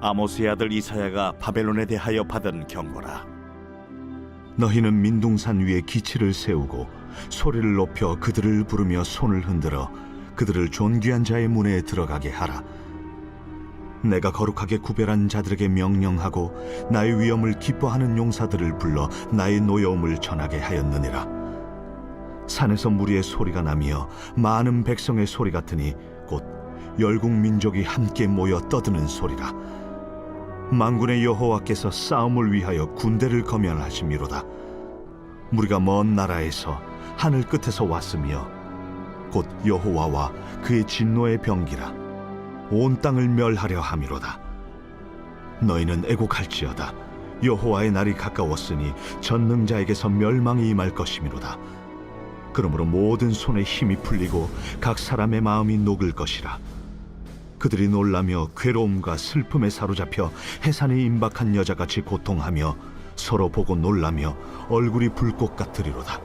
아모스의 아들 이사야가 바벨론에 대하여 받은 경고라. 너희는 민둥산 위에 기치를 세우고 소리를 높여 그들을 부르며 손을 흔들어 그들을 존귀한 자의 문에 들어가게 하라. 내가 거룩하게 구별한 자들에게 명령하고 나의 위엄을 기뻐하는 용사들을 불러 나의 노여움을 전하게 하였느니라. 산에서 무리의 소리가 나며 많은 백성의 소리 같으니 곧 열국 민족이 함께 모여 떠드는 소리라. 만군의 여호와께서 싸움을 위하여 군대를 거면하심이로다. 무리가 먼 나라에서 하늘 끝에서 왔으며 곧 여호와와 그의 진노의 병기라 온 땅을 멸하려 함이로다. 너희는 애곡할지어다. 여호와의 날이 가까웠으니 전능자에게서 멸망이 임할 것이미로다. 그러므로 모든 손에 힘이 풀리고 각 사람의 마음이 녹을 것이라. 그들이 놀라며 괴로움과 슬픔에 사로잡혀 해산에 임박한 여자같이 고통하며 서로 보고 놀라며 얼굴이 불꽃 같으리로다.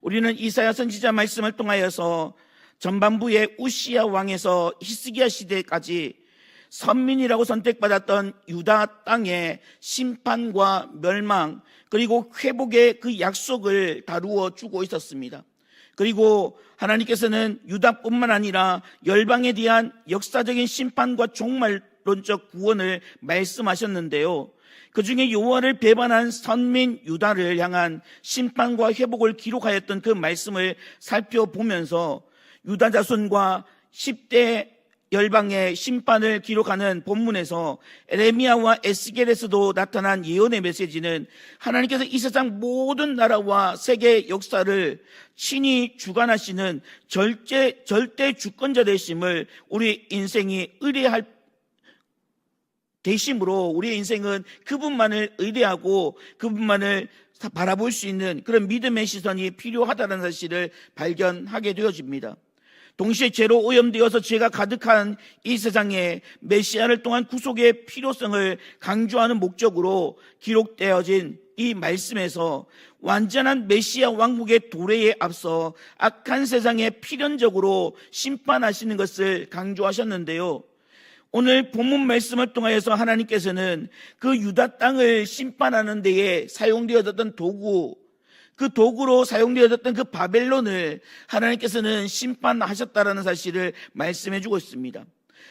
우리는 이사야 선지자 말씀을 통하여서 전반부의 우시야 왕에서 히스기야 시대까지 선민이라고 선택받았던 유다 땅의 심판과 멸망 그리고 회복의 그 약속을 다루어 주고 있었습니다. 그리고 하나님께서는 유다뿐만 아니라 열방에 대한 역사적인 심판과 종말론적 구원을 말씀하셨는데요. 그 중에 여호와를 배반한 선민 유다를 향한 심판과 회복을 기록하였던 그 말씀을 살펴보면서 유다 자손과 10대 열방의 심판을 기록하는 본문에서 에레미야와 에스겔에서도 나타난 예언의 메시지는 하나님께서 이 세상 모든 나라와 세계 역사를 친히 주관하시는 절제, 절대 주권자 되심을 우리 인생이 의뢰할 대심으로 우리의 인생은 그분만을 의뢰하고 그분만을 바라볼 수 있는 그런 믿음의 시선이 필요하다는 사실을 발견하게 되어집니다. 동시에 죄로 오염되어서 죄가 가득한 이 세상에 메시아를 통한 구속의 필요성을 강조하는 목적으로 기록되어진 이 말씀에서 완전한 메시아 왕국의 도래에 앞서 악한 세상에 필연적으로 심판하시는 것을 강조하셨는데요. 오늘 본문 말씀을 통하여서 하나님께서는 그 유다 땅을 심판하는 데에 사용되어졌던 도구, 그 도구로 사용되어졌던 그 바벨론을 하나님께서는 심판하셨다라는 사실을 말씀해 주고 있습니다.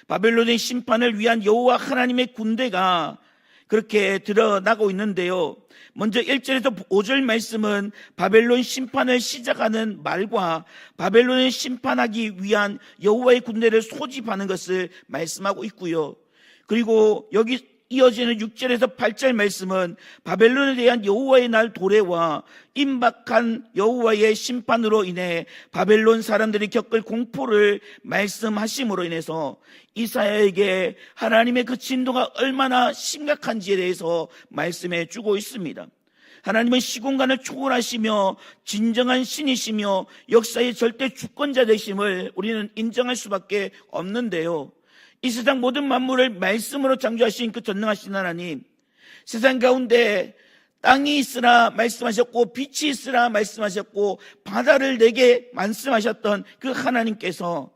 바벨론의 심판을 위한 여호와 하나님의 군대가 그렇게 드러나고 있는데요. 먼저 1절에서 5절 말씀은 바벨론 심판을 시작하는 말과 바벨론을 심판하기 위한 여호와의 군대를 소집하는 것을 말씀하고 있고요. 그리고 여기 이어지는 6절에서 8절 말씀은 바벨론에 대한 여호와의 날 도래와 임박한 여호와의 심판으로 인해 바벨론 사람들이 겪을 공포를 말씀하심으로 인해서 이사야에게 하나님의 그 진도가 얼마나 심각한지에 대해서 말씀해 주고 있습니다. 하나님은 시공간을 초월하시며 진정한 신이시며 역사의 절대 주권자 되심을 우리는 인정할 수밖에 없는데요. 이 세상 모든 만물을 말씀으로 창조하신 그 전능하신 하나님, 세상 가운데 땅이 있으라 말씀하셨고 빛이 있으라 말씀하셨고 바다를 내게 말씀하셨던 그 하나님께서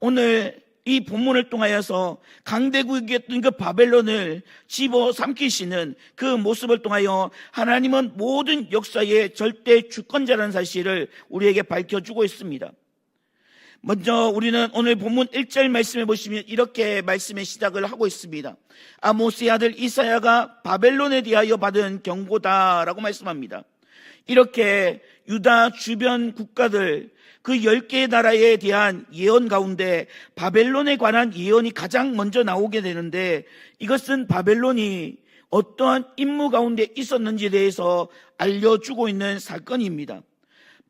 오늘 이 본문을 통하여서 강대국이었던 그 바벨론을 집어 삼키시는 그 모습을 통하여 하나님은 모든 역사의 절대 주권자라는 사실을 우리에게 밝혀주고 있습니다. 먼저 우리는 오늘 본문 1절 말씀해 보시면 이렇게 말씀의 시작을 하고 있습니다. 아모스의 아들 이사야가 바벨론에 대하여 받은 경고다라고 말씀합니다. 이렇게 유다 주변 국가들 그 10개의 나라에 대한 예언 가운데 바벨론에 관한 예언이 가장 먼저 나오게 되는데 이것은 바벨론이 어떠한 임무 가운데 있었는지에 대해서 알려주고 있는 사건입니다.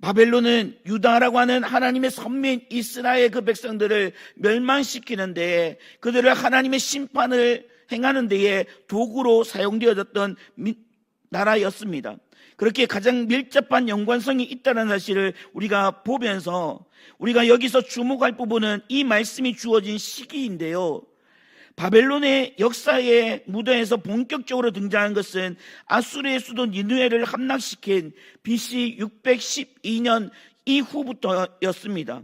바벨론은 유다라고 하는 하나님의 선민 이스라엘 그 백성들을 멸망시키는데 그들을 하나님의 심판을 행하는 데에 도구로 사용되어졌던 나라였습니다. 그렇게 가장 밀접한 연관성이 있다는 사실을 우리가 보면서 우리가 여기서 주목할 부분은 이 말씀이 주어진 시기인데요. 바벨론의 역사의 무대에서 본격적으로 등장한 것은 아수르의 수도 니누에를 함락시킨 BC 612년 이후부터였습니다.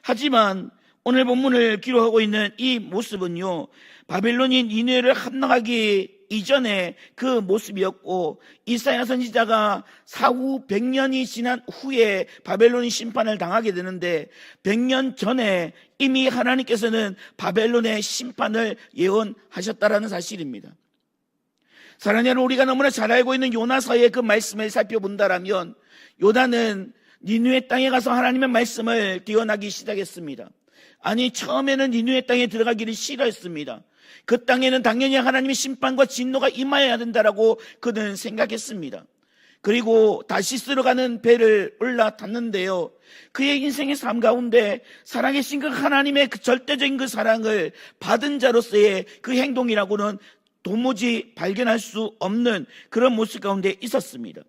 하지만 오늘 본문을 기록하고 있는 이 모습은요, 바벨론이 니네를 함락하기 이전에 그 모습이었고, 이사야 선지자가 사후 100년이 지난 후에 바벨론이 심판을 당하게 되는데, 100년 전에 이미 하나님께서는 바벨론의 심판을 예언하셨다라는 사실입니다. 사랑하는 여러분, 우리가 너무나 잘 알고 있는 요나서의 그 말씀을 살펴본다라면 요나는 니누의 땅에 가서 하나님의 말씀을 기원하기 시작했습니다. 아니 처음에는 니누의 땅에 들어가기를 싫어했습니다. 그 땅에는 당연히 하나님의 심판과 진노가 임하여야 된다라고 그는 생각했습니다. 그리고 다시스로 가는 배를 올라탔는데요. 그의 인생의 삶 가운데 살아계신 그 하나님의 그 절대적인 그 사랑을 받은 자로서의 그 행동이라고는 도무지 발견할 수 없는 그런 모습 가운데 있었습니다.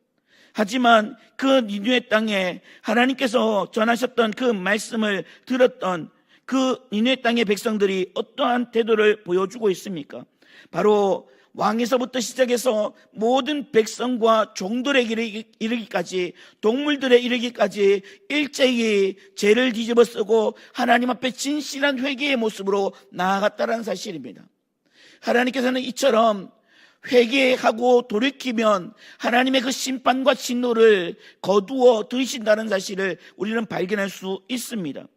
하지만 그 니누의 땅에 하나님께서 전하셨던 그 말씀을 들었던 그 니누의 땅의 백성들이 어떠한 태도를 보여주고 있습니까? 바로 왕에서부터 시작해서 모든 백성과 종들에게 이르기까지 동물들에 이르기까지 일제히 죄를 뒤집어 쓰고 하나님 앞에 진실한 회개의 모습으로 나아갔다는 사실입니다. 하나님께서는 이처럼 회개하고 돌이키면 하나님의 그 심판과 진노를 거두어 드신다는 사실을 우리는 발견할 수 있습니다.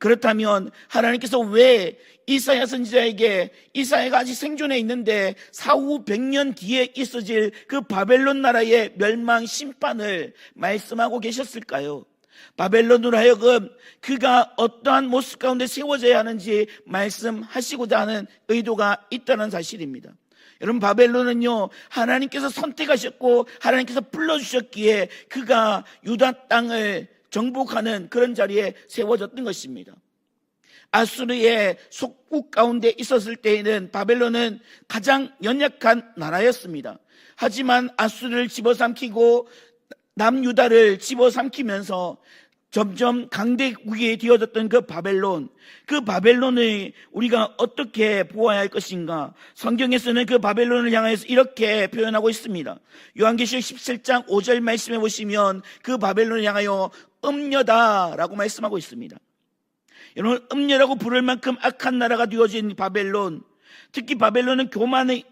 그렇다면 하나님께서 왜 이사야 선지자에게 이사야가 아직 생존해 있는데 사후 100년 뒤에 있어질 그 바벨론 나라의 멸망 심판을 말씀하고 계셨을까요? 바벨론으로 하여금 그가 어떠한 모습 가운데 세워져야 하는지 말씀하시고자 하는 의도가 있다는 사실입니다. 여러분 바벨론은요 하나님께서 선택하셨고 하나님께서 불러주셨기에 그가 유다 땅을 정복하는 그런 자리에 세워졌던 것입니다. 아수르의 속국 가운데 있었을 때에는 바벨론은 가장 연약한 나라였습니다. 하지만 아수르를 집어삼키고 남유다를 집어삼키면서 점점 강대국이 되어졌던 그 바벨론, 그 바벨론을 우리가 어떻게 보아야 할 것인가? 성경에서는 그 바벨론을 향해서 이렇게 표현하고 있습니다. 요한계시록 17장 5절 말씀해 보시면 그 바벨론을 향하여 음녀다라고 말씀하고 있습니다. 여러분, 음녀라고 부를 만큼 악한 나라가 되어진 바벨론, 특히 바벨론은 교만의,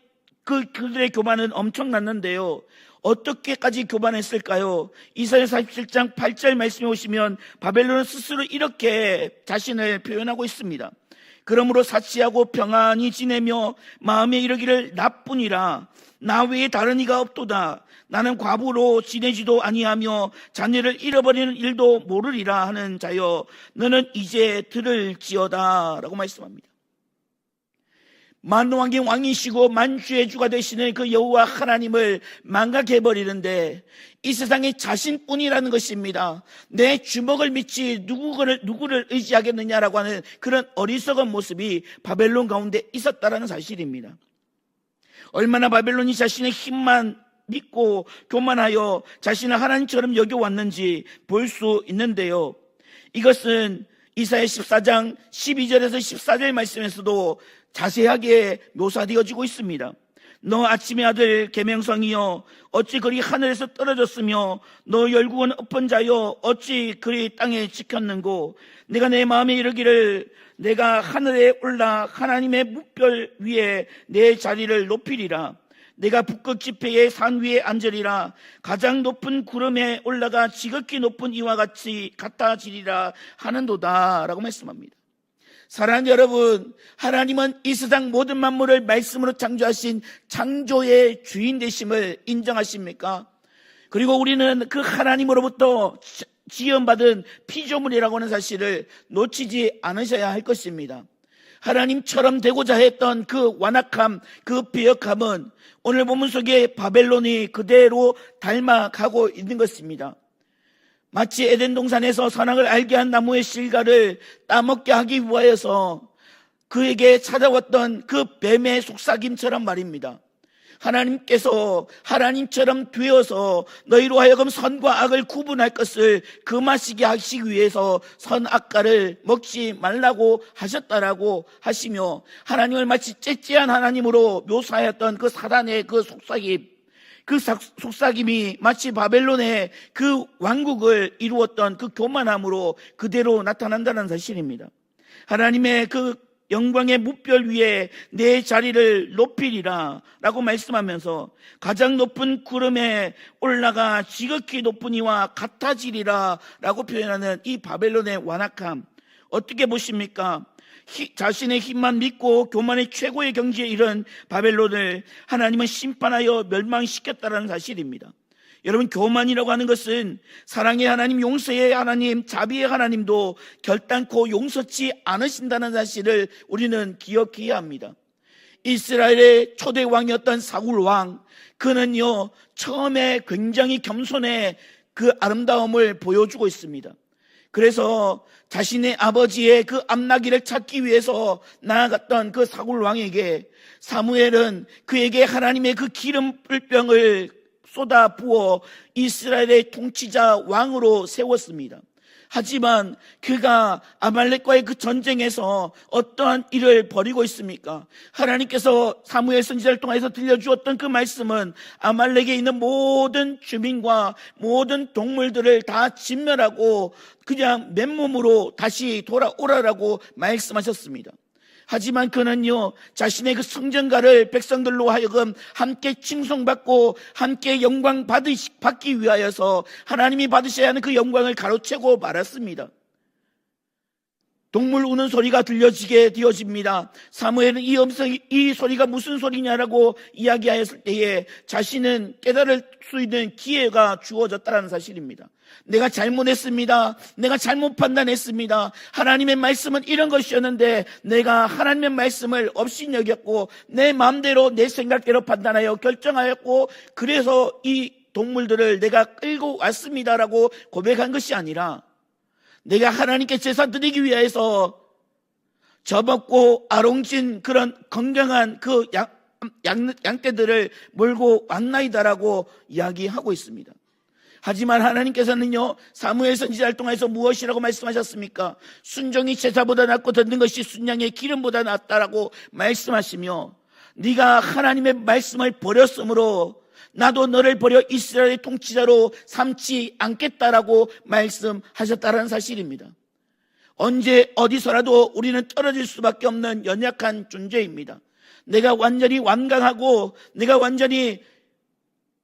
그, 그들의 교만은 엄청났는데요. 어떻게까지 교만했을까요? 이사야 47장 8절 말씀해 보시면 바벨론은 스스로 이렇게 자신을 표현하고 있습니다. 그러므로 사치하고 평안히 지내며 마음에 이르기를 나뿐이라 나 외에 다른 이가 없도다. 나는 과부로 지내지도 아니하며 자녀를 잃어버리는 일도 모르리라 하는 자여 너는 이제 들을지어다라고 말씀합니다. 만왕의 왕이시고 만주의 주가 되시는 그 여호와 하나님을 망각해 버리는데 이 세상에 자신뿐이라는 것입니다. 내 주먹을 믿지 누구를 누구를 의지하겠느냐라고 하는 그런 어리석은 모습이 바벨론 가운데 있었다라는 사실입니다. 얼마나 바벨론이 자신의 힘만 믿고 교만하여 자신을 하나님처럼 여겨왔는지 볼 수 있는데요. 이것은 이사야 14장 12절에서 14절 말씀에서도 자세하게 묘사되어지고 있습니다. 너 아침의 아들 계명성이여 어찌 그리 하늘에서 떨어졌으며 너 열국은 엎은 자여 어찌 그리 땅에 지켰는고 내가 내 마음에 이르기를 내가 하늘에 올라 하나님의 묵별 위에 내 자리를 높이리라 내가 북극 지폐의 산 위에 앉으리라 가장 높은 구름에 올라가 지극히 높은 이와 같이 같아지리라 하는도다라고 말씀합니다. 사랑하는 여러분, 하나님은 이 세상 모든 만물을 말씀으로 창조하신 창조의 주인 되심을 인정하십니까? 그리고 우리는 그 하나님으로부터 지연받은 피조물이라고 하는 사실을 놓치지 않으셔야 할 것입니다. 하나님처럼 되고자 했던 그 완악함, 그 비역함은 오늘 본문 속에 바벨론이 그대로 닮아가고 있는 것입니다. 마치 에덴 동산에서 선악을 알게 한 나무의 실과를 따먹게 하기 위하여서 그에게 찾아왔던 그 뱀의 속삭임처럼 말입니다. 하나님께서 하나님처럼 되어서 너희로 하여금 선과 악을 구분할 것을 금하시게 하시기 위해서 선악과를 먹지 말라고 하셨다라고 하시며 하나님을 마치 째째한 하나님으로 묘사했던 그 사단의 그 속삭임 그 속삭임이 마치 바벨론의 그 왕국을 이루었던 그 교만함으로 그대로 나타난다는 사실입니다. 하나님의 그 영광의 무별 위에 내 자리를 높이리라 라고 말씀하면서 가장 높은 구름에 올라가 지극히 높은 이와 같아지리라 라고 표현하는 이 바벨론의 완악함 어떻게 보십니까? 히- 자신의 힘만 믿고 교만의 최고의 경지에 이른 바벨론을 하나님은 심판하여 멸망시켰다는 사실입니다. 여러분 교만이라고 하는 것은 사랑의 하나님, 용서의 하나님, 자비의 하나님도 결단코 용서치 않으신다는 사실을 우리는 기억해야 합니다. 이스라엘의 초대 왕이었던 사울 왕, 그는요 처음에 굉장히 겸손의 그 아름다움을 보여주고 있습니다. 그래서 자신의 아버지의 그 암나기를 찾기 위해서 나아갔던 그 사울 왕에게 사무엘은 그에게 하나님의 그 기름불병을 쏟아 부어 이스라엘의 통치자 왕으로 세웠습니다. 하지만 그가 아말렉과의 그 전쟁에서 어떠한 일을 벌이고 있습니까? 하나님께서 사무엘 선지자를 통해서 들려주었던 그 말씀은 아말렉에 있는 모든 주민과 모든 동물들을 다 진멸하고 그냥 맨몸으로 다시 돌아오라라고 말씀하셨습니다. 하지만 그는요, 자신의 그 성전가를 백성들로 하여금 함께 칭송받고 함께 영광 받으시, 받기 위하여서 하나님이 받으셔야 하는 그 영광을 가로채고 말았습니다. 동물 우는 소리가 들려지게 되어집니다. 사무엘은 이 음성, 이 소리가 무슨 소리냐라고 이야기하였을 때에 자신은 깨달을 수 있는 기회가 주어졌다는 사실입니다. 내가 잘못했습니다. 내가 잘못 판단했습니다. 하나님의 말씀은 이런 것이었는데 내가 하나님의 말씀을 없이 여겼고 내 마음대로 내 생각대로 판단하여 결정하였고 그래서 이 동물들을 내가 끌고 왔습니다라고 고백한 것이 아니라 내가 하나님께 제사 드리기 위해서 접었고 아롱진 그런 건강한 그 양, 양, 양떼들을 몰고 왔나이다라고 이야기하고 있습니다. 하지만 하나님께서는요 사무엘 선지자를 통해서 무엇이라고 말씀하셨습니까? 순종이 제사보다 낫고 듣는 것이 순양의 기름보다 낫다라고 말씀하시며 네가 하나님의 말씀을 버렸으므로 나도 너를 버려 이스라엘의 통치자로 삼지 않겠다라고 말씀하셨다는 사실입니다. 언제 어디서라도 우리는 떨어질 수밖에 없는 연약한 존재입니다. 내가 완전히 완강하고 내가 완전히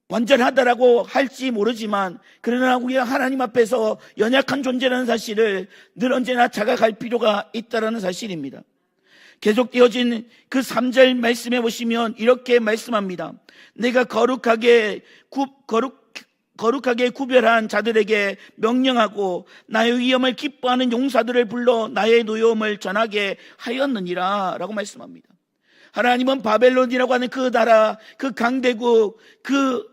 완전하다라고 할지 모르지만 그러나 우리가 하나님 앞에서 연약한 존재라는 사실을 늘 언제나 자각할 필요가 있다라는 사실입니다. 계속되어진 그 3절 말씀해 보시면 이렇게 말씀합니다. 내가 거룩하게 구, 거룩 거룩하게 구별한 자들에게 명령하고 나의 위엄을 기뻐하는 용사들을 불러 나의 노여움을 전하게 하였느니라 라고 말씀합니다. 하나님은 바벨론이라고 하는 그 나라, 그 강대국, 그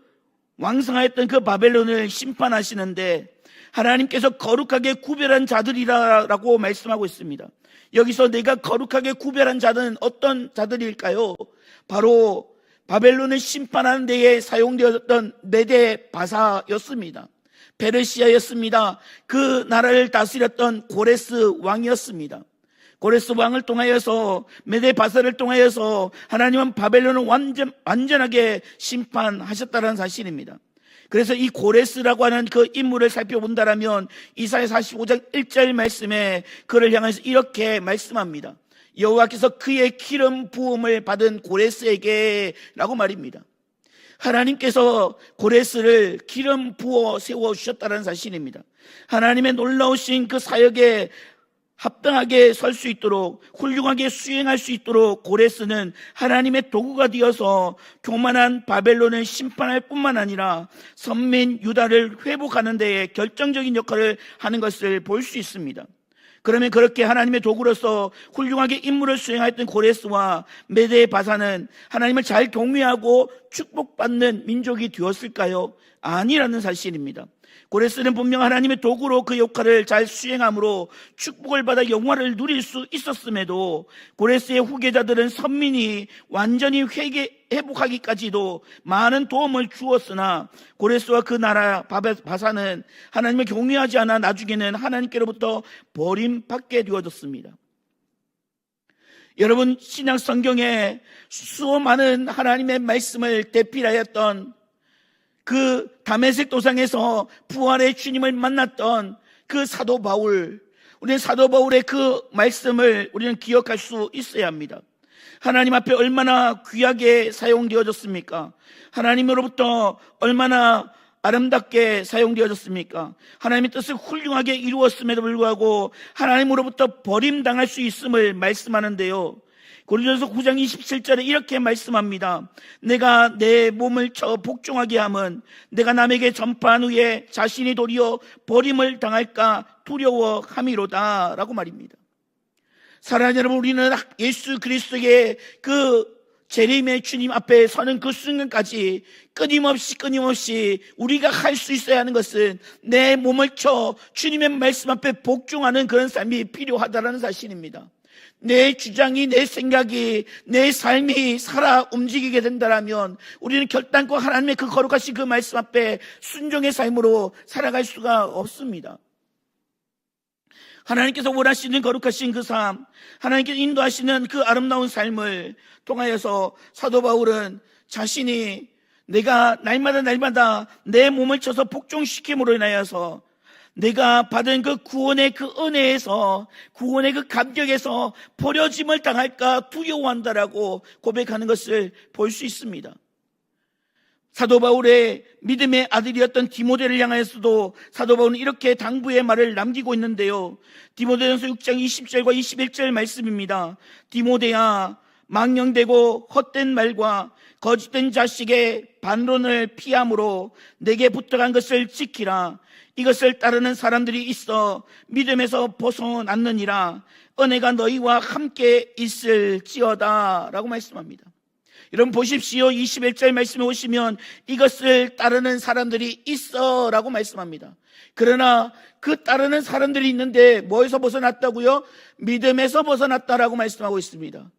왕성하였던 그 바벨론을 심판하시는데 하나님께서 거룩하게 구별한 자들이라고 말씀하고 있습니다. 여기서 내가 거룩하게 구별한 자는 어떤 자들일까요? 바로 바벨론을 심판하는 데에 사용되었던 메데 바사였습니다. 페르시아였습니다. 그 나라를 다스렸던 고레스 왕이었습니다. 고레스 왕을 통하여서 메데 바사를 통하여서 하나님은 바벨론을 완전 완전하게 심판하셨다는 사실입니다. 그래서 이 고레스라고 하는 그 인물을 살펴본다라면 이사야 45장 1절 말씀에 그를 향해서 이렇게 말씀합니다. 여호와께서 그의 기름 부음을 받은 고레스에게라고 말입니다. 하나님께서 고레스를 기름 부어 세워 주셨다는 사실입니다. 하나님의 놀라우신 그 사역에 합당하게 설 수 있도록 훌륭하게 수행할 수 있도록 고레스는 하나님의 도구가 되어서 교만한 바벨론을 심판할 뿐만 아니라 선민 유다를 회복하는 데에 결정적인 역할을 하는 것을 볼 수 있습니다. 그러면 그렇게 하나님의 도구로서 훌륭하게 임무를 수행하였던 고레스와 메데의 바사는 하나님을 잘 경외하고 축복받는 민족이 되었을까요? 아니라는 사실입니다. 고레스는 분명 하나님의 도구로 그 역할을 잘 수행함으로 축복을 받아 영화를 누릴 수 있었음에도 고레스의 후계자들은 선민이 완전히 회개 회복하기까지도 많은 도움을 주었으나 고레스와 그 나라 바사는 하나님을 경외하지 않아 나중에는 하나님께로부터 버림받게 되어졌습니다. 여러분 신약 성경에 수많은 하나님의 말씀을 대필하였던 그 다메섹 도상에서 부활의 주님을 만났던 그 사도 바울 우리는 사도 바울의 그 말씀을 우리는 기억할 수 있어야 합니다. 하나님 앞에 얼마나 귀하게 사용되어졌습니까? 하나님으로부터 얼마나 아름답게 사용되어졌습니까? 하나님의 뜻을 훌륭하게 이루었음에도 불구하고 하나님으로부터 버림당할 수 있음을 말씀하는데요. 고린도서 9장 27절에 이렇게 말씀합니다. 내가 내 몸을 쳐 복종하게 함은 내가 남에게 전파한 후에 자신이 도리어 버림을 당할까 두려워함이로다 라고 말입니다. 사랑하는 여러분 우리는 예수 그리스도의 그 재림의 주님 앞에 서는 그 순간까지 끊임없이 끊임없이 우리가 할 수 있어야 하는 것은 내 몸을 쳐 주님의 말씀 앞에 복종하는 그런 삶이 필요하다는 사실입니다. 내 주장이, 내 생각이, 내 삶이 살아 움직이게 된다면 우리는 결단코 하나님의 그 거룩하신 그 말씀 앞에 순종의 삶으로 살아갈 수가 없습니다. 하나님께서 원하시는 거룩하신 그 삶, 하나님께서 인도하시는 그 아름다운 삶을 통하여서 사도 바울은 자신이 내가 날마다 날마다 내 몸을 쳐서 복종시킴으로 인하여서 내가 받은 그 구원의 그 은혜에서 구원의 그 감격에서 버려짐을 당할까 두려워한다라고 고백하는 것을 볼 수 있습니다. 사도 바울의 믿음의 아들이었던 디모데를 향하여서도 사도 바울은 이렇게 당부의 말을 남기고 있는데요. 디모데전서 6장 20절과 21절 말씀입니다. 디모데야 망령되고 헛된 말과 거짓된 자식의 반론을 피함으로 내게 부탁한 것을 지키라. 이것을 따르는 사람들이 있어 믿음에서 벗어났느니라. 은혜가 너희와 함께 있을지어다. 라고 말씀합니다. 여러분 보십시오. 21절 말씀에 오시면 이것을 따르는 사람들이 있어 라고 말씀합니다. 그러나 그 따르는 사람들이 있는데 뭐에서 벗어났다고요? 믿음에서 벗어났다라고 말씀하고 있습니다.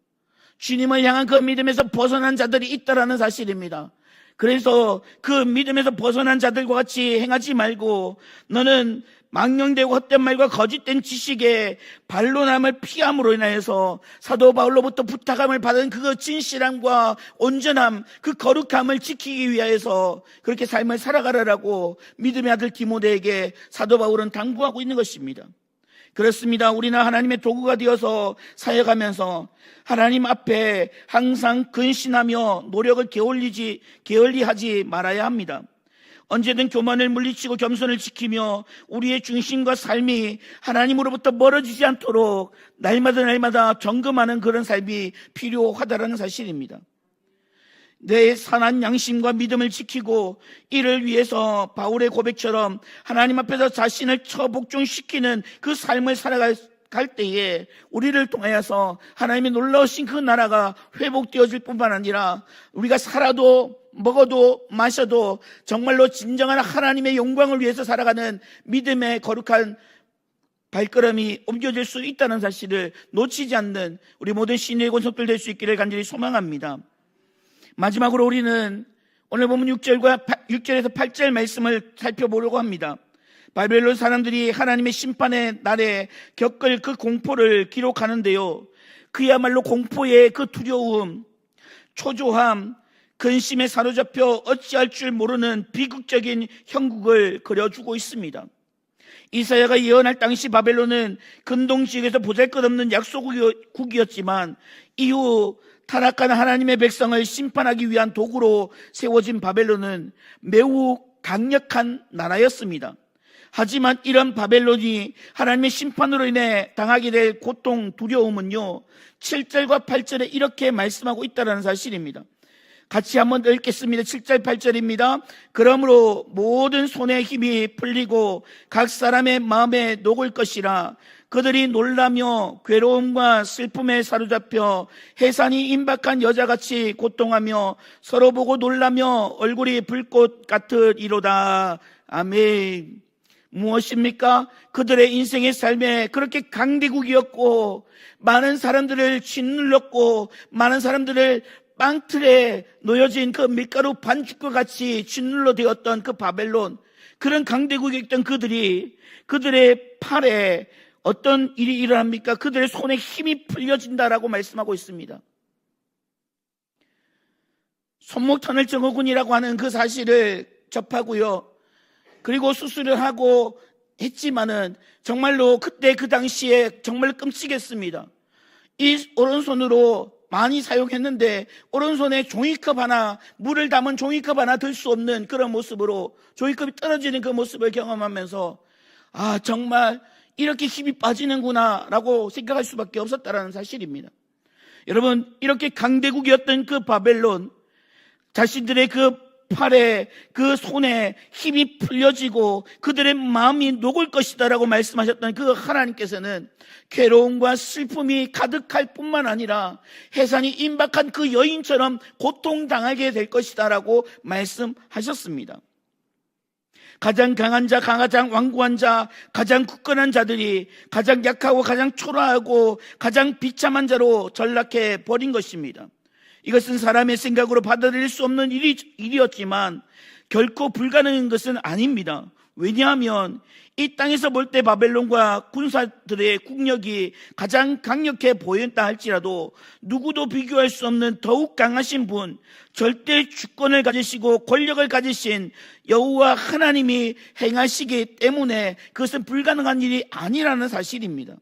주님을 향한 그 믿음에서 벗어난 자들이 있다라는 사실입니다. 그래서 그 믿음에서 벗어난 자들과 같이 행하지 말고 너는 망령되고 헛된 말과 거짓된 지식에 반론함을 피함으로 인하여서 사도 바울로부터 부탁함을 받은 그 진실함과 온전함, 그 거룩함을 지키기 위하여서 그렇게 삶을 살아가라라고 믿음의 아들 디모데에게 사도 바울은 당부하고 있는 것입니다. 그렇습니다. 우리는 하나님의 도구가 되어서 사역하면서 하나님 앞에 항상 근신하며 노력을 게을리지, 게을리하지 말아야 합니다. 언제든 교만을 물리치고 겸손을 지키며 우리의 중심과 삶이 하나님으로부터 멀어지지 않도록 날마다 날마다 점검하는 그런 삶이 필요하다는 사실입니다. 내 산한 양심과 믿음을 지키고 이를 위해서 바울의 고백처럼 하나님 앞에서 자신을 처복종시키는 그 삶을 살아갈 갈 때에 우리를 통하여서 하나님의 놀라우신 그 나라가 회복되어질 뿐만 아니라 우리가 살아도 먹어도 마셔도 정말로 진정한 하나님의 영광을 위해서 살아가는 믿음의 거룩한 발걸음이 옮겨질 수 있다는 사실을 놓치지 않는 우리 모든 신의 권속들 될 수 있기를 간절히 소망합니다. 마지막으로 우리는 오늘 보면 6절과 6절에서 8절 말씀을 살펴보려고 합니다. 바벨론 사람들이 하나님의 심판의 날에 겪을 그 공포를 기록하는데요. 그야말로 공포의 그 두려움, 초조함, 근심에 사로잡혀 어찌할 줄 모르는 비극적인 형국을 그려주고 있습니다. 이사야가 예언할 당시 바벨론은 근동 지역에서 보잘것없는 약소국이었지만 이후 타락한 하나님의 백성을 심판하기 위한 도구로 세워진 바벨론은 매우 강력한 나라였습니다. 하지만 이런 바벨론이 하나님의 심판으로 인해 당하게 될 고통, 두려움은요, 7절과 8절에 이렇게 말씀하고 있다는 사실입니다. 같이 한번 읽겠습니다. 7절, 8절입니다. 그러므로 모든 손의 힘이 풀리고 각 사람의 마음에 녹을 것이라 그들이 놀라며 괴로움과 슬픔에 사로잡혀 해산이 임박한 여자같이 고통하며 서로 보고 놀라며 얼굴이 불꽃 같으리로다. 아멘. 무엇입니까? 그들의 인생의 삶에 그렇게 강대국이었고 많은 사람들을 짓눌렀고 많은 사람들을 빵틀에 놓여진 그 밀가루 반죽과 같이 짓눌러 되었던 그 바벨론 그런 강대국이었던 그들이 그들의 팔에 어떤 일이 일어납니까? 그들의 손에 힘이 풀려진다라고 말씀하고 있습니다. 손목터널 증후군이라고 하는 그 사실을 접하고요. 그리고 수술을 하고 했지만은 정말로 그때 그 당시에 정말 끔찍했습니다. 이 오른손으로 많이 사용했는데 오른손에 종이컵 하나 물을 담은 종이컵 하나 들 수 없는 그런 모습으로 종이컵이 떨어지는 그 모습을 경험하면서 아 정말 이렇게 힘이 빠지는구나라고 생각할 수밖에 없었다라는 사실입니다. 여러분 이렇게 강대국이었던 그 바벨론 자신들의 그 팔에 그 손에 힘이 풀려지고 그들의 마음이 녹을 것이다라고 말씀하셨던 그 하나님께서는 괴로움과 슬픔이 가득할 뿐만 아니라 해산이 임박한 그 여인처럼 고통당하게 될 것이다라고 말씀하셨습니다. 가장 강한 자, 가장 완고한 자, 가장 굳건한 자들이 가장 약하고 가장 초라하고 가장 비참한 자로 전락해 버린 것입니다. 이것은 사람의 생각으로 받아들일 수 없는 일이, 일이었지만 결코 불가능한 것은 아닙니다. 왜냐하면 이 땅에서 볼 때 바벨론과 군사들의 국력이 가장 강력해 보였다 할지라도 누구도 비교할 수 없는 더욱 강하신 분, 절대 주권을 가지시고 권력을 가지신 여호와 하나님이 행하시기 때문에 그것은 불가능한 일이 아니라는 사실입니다.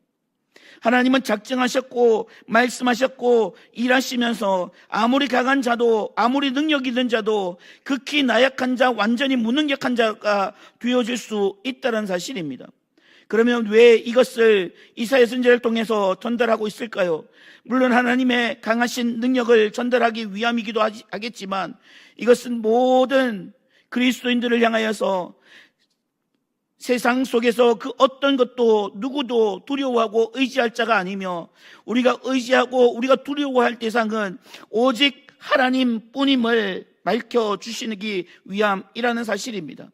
하나님은 작정하셨고 말씀하셨고 일하시면서 아무리 강한 자도 아무리 능력 있는 자도 극히 나약한 자 완전히 무능력한 자가 되어질 수 있다는 사실입니다. 그러면 왜 이것을 이사야 선제를 통해서 전달하고 있을까요? 물론 하나님의 강하신 능력을 전달하기 위함이기도 하겠지만 이것은 모든 그리스도인들을 향하여서 세상 속에서 그 어떤 것도 누구도 두려워하고 의지할 자가 아니며 우리가 의지하고 우리가 두려워할 대상은 오직 하나님 뿐임을 밝혀 주시기 위함이라는 사실입니다.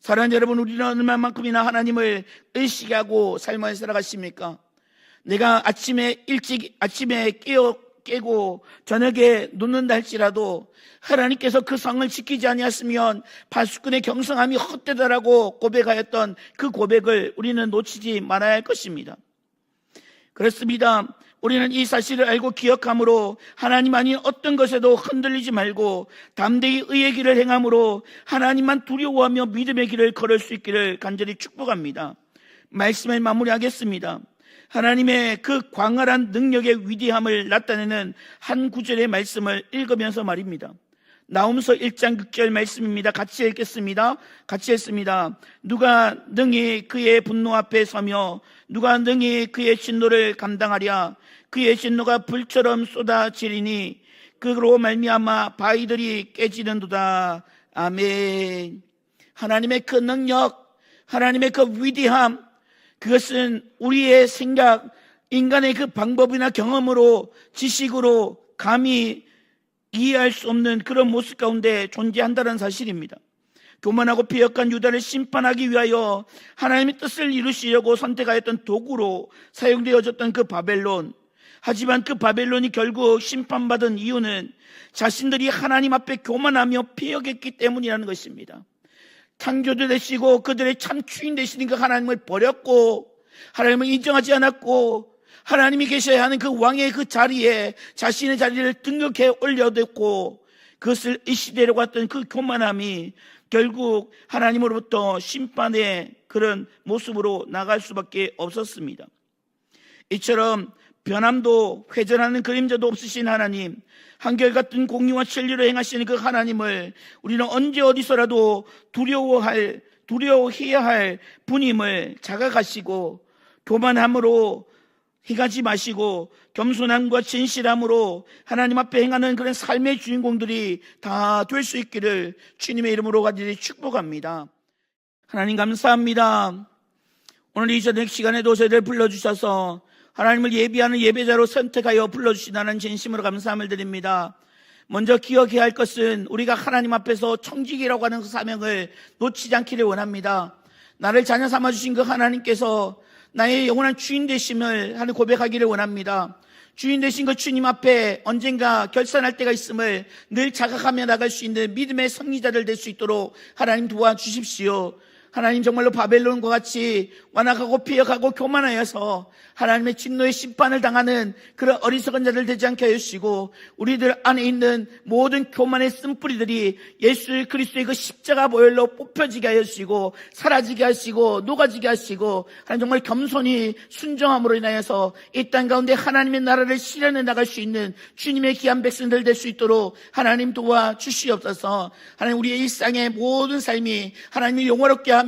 사랑하는 여러분, 우리는 얼마만큼이나 하나님을 의식하고 삶을 살아가십니까? 내가 아침에 일찍 아침에 깨어 깨고 저녁에 눕는다 할지라도 하나님께서 그 성을 지키지 아니했으면 바수꾼의 경성함이 헛되다라고 고백하였던 그 고백을 우리는 놓치지 말아야 할 것입니다. 그렇습니다. 우리는 이 사실을 알고 기억함으로 하나님 아닌 어떤 것에도 흔들리지 말고 담대히 의의 길을 행함으로 하나님만 두려워하며 믿음의 길을 걸을 수 있기를 간절히 축복합니다. 말씀을 마무리하겠습니다. 하나님의 그 광활한 능력의 위대함을 나타내는 한 구절의 말씀을 읽으면서 말입니다. 나움서 1장 6절 말씀입니다. 같이 읽겠습니다. 같이 했습니다. 누가 능히 그의 분노 앞에 서며 누가 능히 그의 진노를 감당하랴 그의 진노가 불처럼 쏟아지리니 그로 말미암아 바위들이 깨지는도다. 아멘. 하나님의 그 능력, 하나님의 그 위대함, 그것은 우리의 생각, 인간의 그 방법이나 경험으로, 지식으로 감히 이해할 수 없는 그런 모습 가운데 존재한다는 사실입니다. 교만하고 피역한 유다를 심판하기 위하여 하나님의 뜻을 이루시려고 선택하였던 도구로 사용되어졌던 그 바벨론. 하지만 그 바벨론이 결국 심판받은 이유는 자신들이 하나님 앞에 교만하며 피역했기 때문이라는 것입니다. 창조주 되시고 그들의 참 주인 되시는 그 하나님을 버렸고 하나님을 인정하지 않았고 하나님이 계셔야 하는 그 왕의 그 자리에 자신의 자리를 등극해 올려뒀고 그것을 이시되려고 했던 그 교만함이 결국 하나님으로부터 심판의 그런 모습으로 나갈 수밖에 없었습니다. 이처럼 변함도 회전하는 그림자도 없으신 하나님, 한결같은 공의와 진리로 행하시는 그 하나님을 우리는 언제 어디서라도 두려워할, 두려워해야 할 분임을 자각하시고 교만함으로 희가지 마시고 겸손함과 진실함으로 하나님 앞에 행하는 그런 삶의 주인공들이 다 될 수 있기를 주님의 이름으로 간절히 축복합니다. 하나님 감사합니다. 오늘 이 저녁 시간에도 저희를 불러주셔서 하나님을 예비하는 예배자로 선택하여 불러주시다는 진심으로 감사함을 드립니다. 먼저 기억해야 할 것은 우리가 하나님 앞에서 청직이라고 하는 그 사명을 놓치지 않기를 원합니다. 나를 자녀 삼아주신 그 하나님께서 나의 영원한 주인 되심을 하는 고백하기를 원합니다. 주인 되신 그 주님 앞에 언젠가 결산할 때가 있음을 늘 자각하며 나갈 수 있는 믿음의 승리자들 될 수 있도록 하나님 도와주십시오. 하나님 정말로 바벨론과 같이 완악하고 피역하고 교만하여서 하나님의 진노의 심판을 당하는 그런 어리석은 자들 되지 않게 하시고 우리들 안에 있는 모든 교만의 쓴뿌리들이 예수 그리스도의 그 십자가 보혈로 뽑혀지게 하시고 사라지게 하시고 녹아지게 하시고 하나님 정말 겸손히 순정함으로 인하여서 이 땅 가운데 하나님의 나라를 실현해 나갈 수 있는 주님의 귀한 백성들 될 수 있도록 하나님 도와 주시옵소서. 하나님 우리의 일상의 모든 삶이 하나님을 영화롭게 하며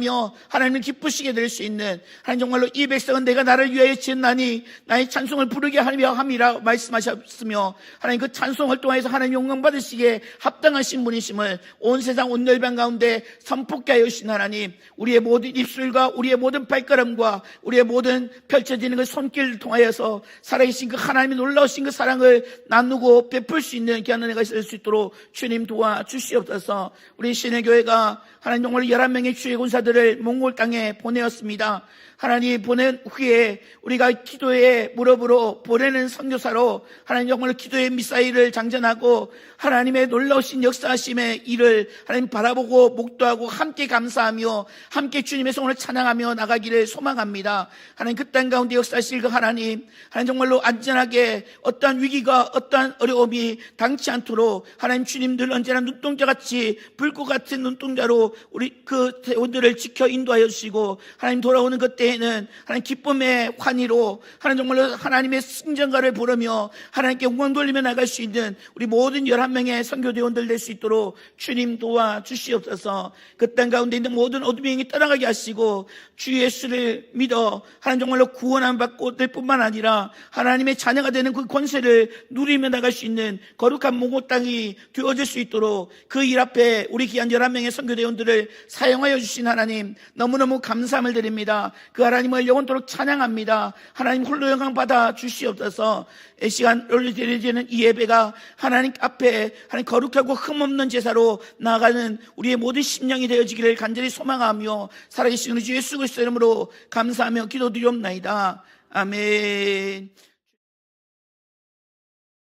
하나님을 기쁘시게 될 수 있는 하나님 정말로 이 백성은 내가 나를 위하여 지었나니 나의 찬송을 부르게 하며 함이라 말씀하셨으며 하나님 그 찬송 활동하여서 하나님 영광 받으시기에 합당하신 분이심을 온 세상 온 열방 가운데 선포케 하여 주신 하나님 우리의 모든 입술과 우리의 모든 발걸음과 우리의 모든 펼쳐지는 그 손길을 통하여서 살아계신 그 하나님의 놀라우신 그 사랑을 나누고 베풀 수 있는 귀한 은혜가 있을 수 있도록 주님 도와 주시옵소서. 우리 신의 교회가 하나님 정말 11명의 주의 군사 들을 몽골 땅에 보내었습니다. 하나님 보낸 후에 우리가 기도의 무릎으로 보내는 선교사로 하나님 정말 기도의 미사일을 장전하고 하나님의 놀라우신 역사하심의 일을 하나님 바라보고 목도하고 함께 감사하며 함께 주님의 성을 찬양하며 나가기를 소망합니다. 하나님 그 땅 가운데 역사하실 그 하나님 하나님 정말로 안전하게 어떠한 위기가 어떠한 어려움이 당치 않도록 하나님 주님 늘 언제나 눈동자같이 불꽃 같은 눈동자로 우리 그 대원들을 지켜 인도하여 주시고 하나님 돌아오는 그때 에는 하나님 기쁨의 환희로 하나님 정말로 하나님의 승전가를 부르며 하나님께 영광 돌리며 나갈 수 있는 우리 모든 11명의 선교대원들 될 수 있도록 주님 도와 주시옵소서 그 땅 가운데 있는 모든 어둠의 영이 떠나가게 하시고 주 예수를 믿어 하나님 정말로 구원함 받고 될 뿐만 아니라 하나님의 자녀가 되는 그 권세를 누리며 나갈 수 있는 거룩한 몽골 땅이 되어질 수 있도록 그 일 앞에 우리 귀한 11명의 선교대원들을 사용하여 주신 하나님 너무너무 감사함을 드립니다. 그 하나님을 영원토록 찬양합니다. 하나님 홀로 영광 받아 주시옵소서 이 시간 올려드리는 이 예배가 하나님 앞에 하나님 거룩하고 흠없는 제사로 나아가는 우리의 모든 심령이 되어지기를 간절히 소망하며 살아계신 우리 주 예수 그리스도 이름으로 감사하며 기도드리옵나이다. 아멘.